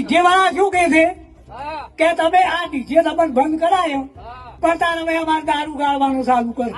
DJ વાળા શું કે છે? કે તમે આ ડીજે દમન બંધ કરાયો પણ તારે અમારે દારૂ ગાળવાનું ચાલુ કર.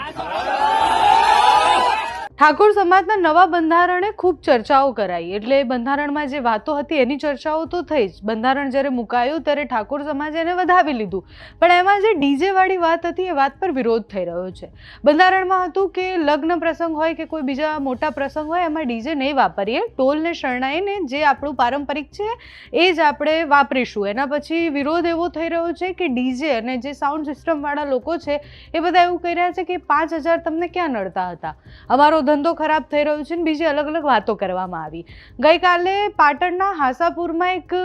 ઠાકોર સમાજના નવા બંધારણે ખૂબ ચર્ચાઓ કરાઈ. એટલે બંધારણમાં જે વાતો હતી એની ચર્ચાઓ તો થઈ જ. બંધારણ જ્યારે મુકાયું ત્યારે ઠાકોર સમાજે એને વધાવી લીધું. પણ એમાં જે ડીજેવાળી વાત હતી એ વાત પર વિરોધ થઈ રહ્યો છે. બંધારણમાં હતું કે લગ્ન પ્રસંગ હોય કે કોઈ બીજા મોટા પ્રસંગ હોય, એમાં ડીજે નહીં વાપરીએ. ટોલને શરણાઈને જે આપણું પારંપરિક છે એ જ આપણે વાપરીશું. એના પછી વિરોધ એવો થઈ રહ્યો છે કે ડીજે અને જે સાઉન્ડ સિસ્ટમવાળા લોકો છે એ બધા એવું કહી રહ્યા છે કે પાંચ હજાર તમને ક્યાં નડતા હતા? અમારો ધંધો ખરાબ થઈ રહ્યો છે ને બીજી અલગ અલગ વાતો કરવામાં આવી. ગઈકાલે પાટણના હાસાપુરમાં એક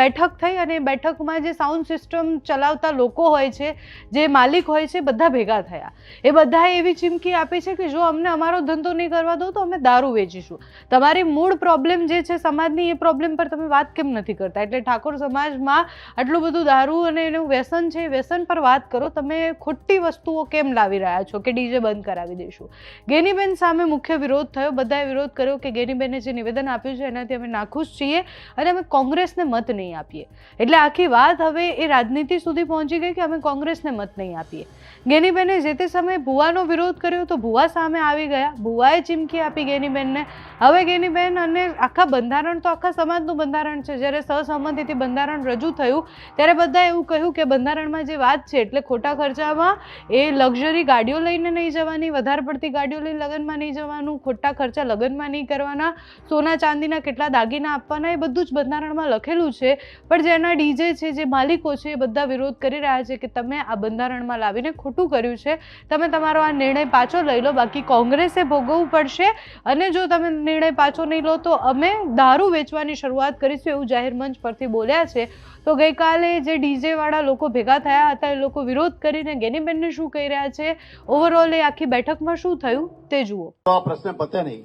બેઠક થઈ અને બેઠકમાં જે સાઉન્ડ સિસ્ટમ ચલાવતા લોકો હોય છે, જે માલિક હોય છે, બધા ભેગા થયા. એ બધાએ એવી ચીમકી આપી છે કે જો અમને અમારો ધંધો નહીં કરવા દો તો અમે દારૂ વેચીશું. તમારી મૂળ પ્રોબ્લેમ જે છે સમાજની, એ પ્રોબ્લેમ પર તમે વાત કેમ નથી કરતા? એટલે ઠાકોર સમાજમાં આટલું બધું દારૂ અને એનું વ્યસન છે વ્યસન પર વાત કરો. તમે ખોટી વસ્તુઓ કેમ લાવી રહ્યા છો કે ડીજે બંધ કરાવી દઈશું? ગેનીબેન સામે મુખ્ય વિરોધ થયો, બધાએ વિરોધ કર્યો કે ગેનીબેને જે નિવેદન આપ્યું છે એનાથી અમે નાખુશ છીએ અને અમે કોંગ્રેસને મત નહીં આપીએ. એટલે આખી વાત હવે એ રાજનીતિ સુધી પહોંચી ગઈ કે અમે કોંગ્રેસને મત નહીં આપીએ. ગેનીબેને જે તે સમયે ભુવાનો વિરોધ કર્યો તો ભુવા સામે આવી ગયા. ભુવાએ ચીમકી આપી ગેનીબેનને હવે ગેનીબેન અને આખા બંધારણ તો આખા સમાજનું બંધારણ છે. જ્યારે સહસંમતિથી બંધારણ રજૂ થયું, ત્યારે બધા એવું કહ્યું કે બંધારણમાં જે વાત છે, એટલે ખોટા ખર્ચામાં એ લક્ઝરી ગાડીઓ લઈને નહીં જવાની, વધારે પડતી ગાડીઓ લઈને લગ્નમાં નહીં જવાનું, ખોટા ખર્ચા લગ્નમાં નહીં કરવાના, સોના ચાંદીના કેટલા દાગીના આપવાના, એ બધું જ બંધારણમાં લખેલું છે. પણ જેના ડીજે છે, જે માલિકો છે, એ બધા વિરોધ કરી રહ્યા છે કે તમે આ બંધારણમાં લાવીને ખોટું કર્યું છે. તમે તમારો આ નિર્ણય પાછો લઈ લો, બાકી કોંગ્રેસે ભોગવવું પડશે. અને જો તમે નિર્ણય પાછો નહીં લો, તો અમે દારૂ વેચવાની શરૂઆત કરીશું એવું જાહેર મંચ પરથી બોલ્યા છે. તો ગઈકાલે જે ડીજેવાળા લોકો ભેગા થયા હતા, એ લોકો વિરોધ કરીને ગેનીબેનને શું કહી રહ્યા છે? ઓવરઓલ એ આખી બેઠકમાં શું થયું તે જુઓ. આ પ્રશ્ન પતે નહીં.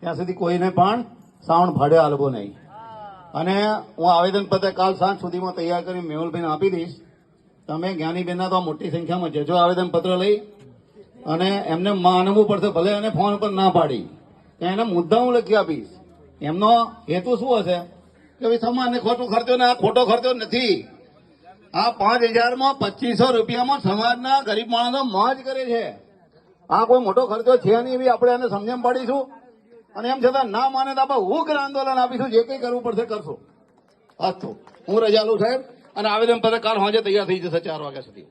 ત્યાં સુધી કોઈને પણ સાઉન્ડ ભાડે આલવો નહીં. અને હું આવેદન પત્ર કાલ સાંજ સુધીમાં તૈયાર કરી મેહુલભાઈને આપી દઈશ. તમે જ્ઞાનીબેનના તો મોટી સંખ્યામાં જજો આવેદન પત્ર લઈ અને એમને માનવું પડશે, ભલે એને ફોન પર ના પાડી. એના મુદ્દા હું લખી આપીશ. એમનો હેતુ શું હશે? કે ભાઈ સમાજને ખોટું ખર્ચો ને આ ખોટો ખર્ચો નથી. આ પાંચ હજારમાં પચીસો રૂપિયામાં સમાજના ગરીબ માણસો મોજ કરે છે. આ કોઈ મોટો ખર્ચો છે નહીં એવી આપણે એને સમજણ પાડીશું. અને એમ છતાં ના માને તો આપણે ઉગ્ર આંદોલન આપીશું, જે કંઈ કરવું પડશે કરશું. અસ્તુ હું રજા લઉં સાહેબ, અને આવેદન પત્ર કાલ સાંજે તૈયાર થઈ જશે ચાર વાગ્યા સુધી.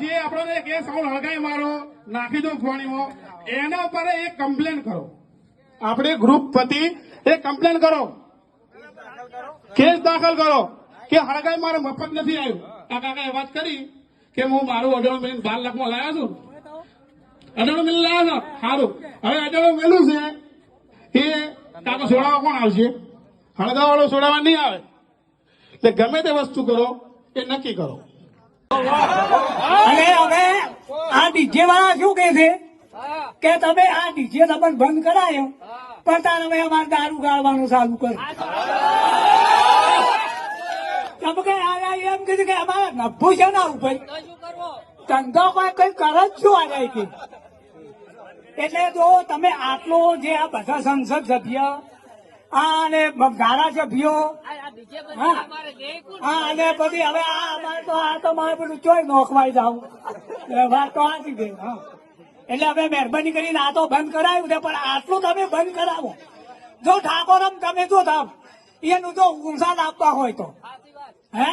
જે આપણને કેસ સાઉન્ડ હળગાઈ મારો, નાખી દો ફોણીમાં એના પર એક કમ્પ્લેન કરો. આપણે ગ્રુપ પતિ એક કમ્પ્લેન કરો. કેસ દાખલ કરો. કે હળગાઈ મારે મફત નથી આવ્યું. આ કાકાએ વાત કરી કે હું મારું અઢાર મહિને બાર લાખમાં લાવ્યા છું. અઢાર મિલિયન લાવ્યા સારું હવે અઢાર મેલું છે. એ કાકો છોડાવવા કોણ આવશે? હળદા વાળો છોડાવવા નહીં આવે. એટલે ગમે તે વસ્તુ કરો, એ નક્કી કરો. અને હવે આ ડીજે વાળા શું કે છે? કે તમે આ ડીજે દમન બંધ કરાયો, પણ તાર હવે અમારે દારૂ ગાળવાનું ચાલુ કર. તમે કે આ એમ કીધું કે અમારે નફું છે ના ઉપર. ધંધો કોઈ કઈ કરે જ શું આ એટલે જો તમે આટલો જે આ બધા સંસદ સભ્ય આ અને ધારાસભ્યો હા. હા, અને પછી હવે આ અમારે તો આ તો મારે પેલું ચોય નોખવાઈ જાવ. વાત તો આથી ગઈ હા. એટલે હવે મહેરબાની કરીને આ તો બંધ કરાયું છે પણ આટલું તમે બંધ કરાવો. જો ઠાકોરમ તમે જો થાવ એનું જો ઉંસાદ આપવા હોય તો. હે?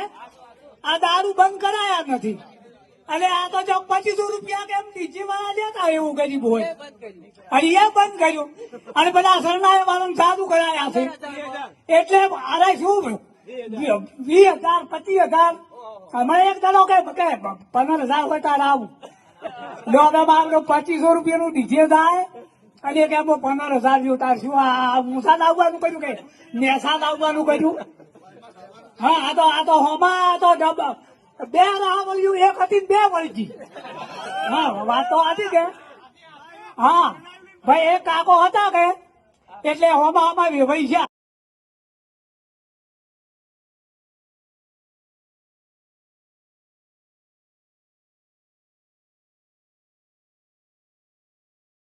આ દારૂ બંધ કરાયા નથી. અને આ તો જો પચીસો રૂપિયા કેમ ડીજે વાળા લેતા? એવું ગરીબ હોય અને એ બંધ કર્યું. અને બધા શરણાયા વાળા સાદુ કરાયા છે. એટલે મારે શું વીસ હજાર પચીસ હજાર. અમે એક દાડો કે પંદર હજાર હોય તાર આવું જો બાર પચીસો પચીસો રૂપિયાનું ડીજે થાય અને કે પંદર હજાર જેવું તાર શું? આ મુસાદ આવવાનું કર્યું કે? મેસાદ આવવાનું કર્યું? હા આ તો આ તો હોમાં આ તો બે રાહ મળ્યું એક હતી બે વળી ગઈ હા, વાત હતી કે? હા, ભાઈ, એક કાકો હતા કે, એટલે હોમાં હોમાં વેવાઈ ગયા.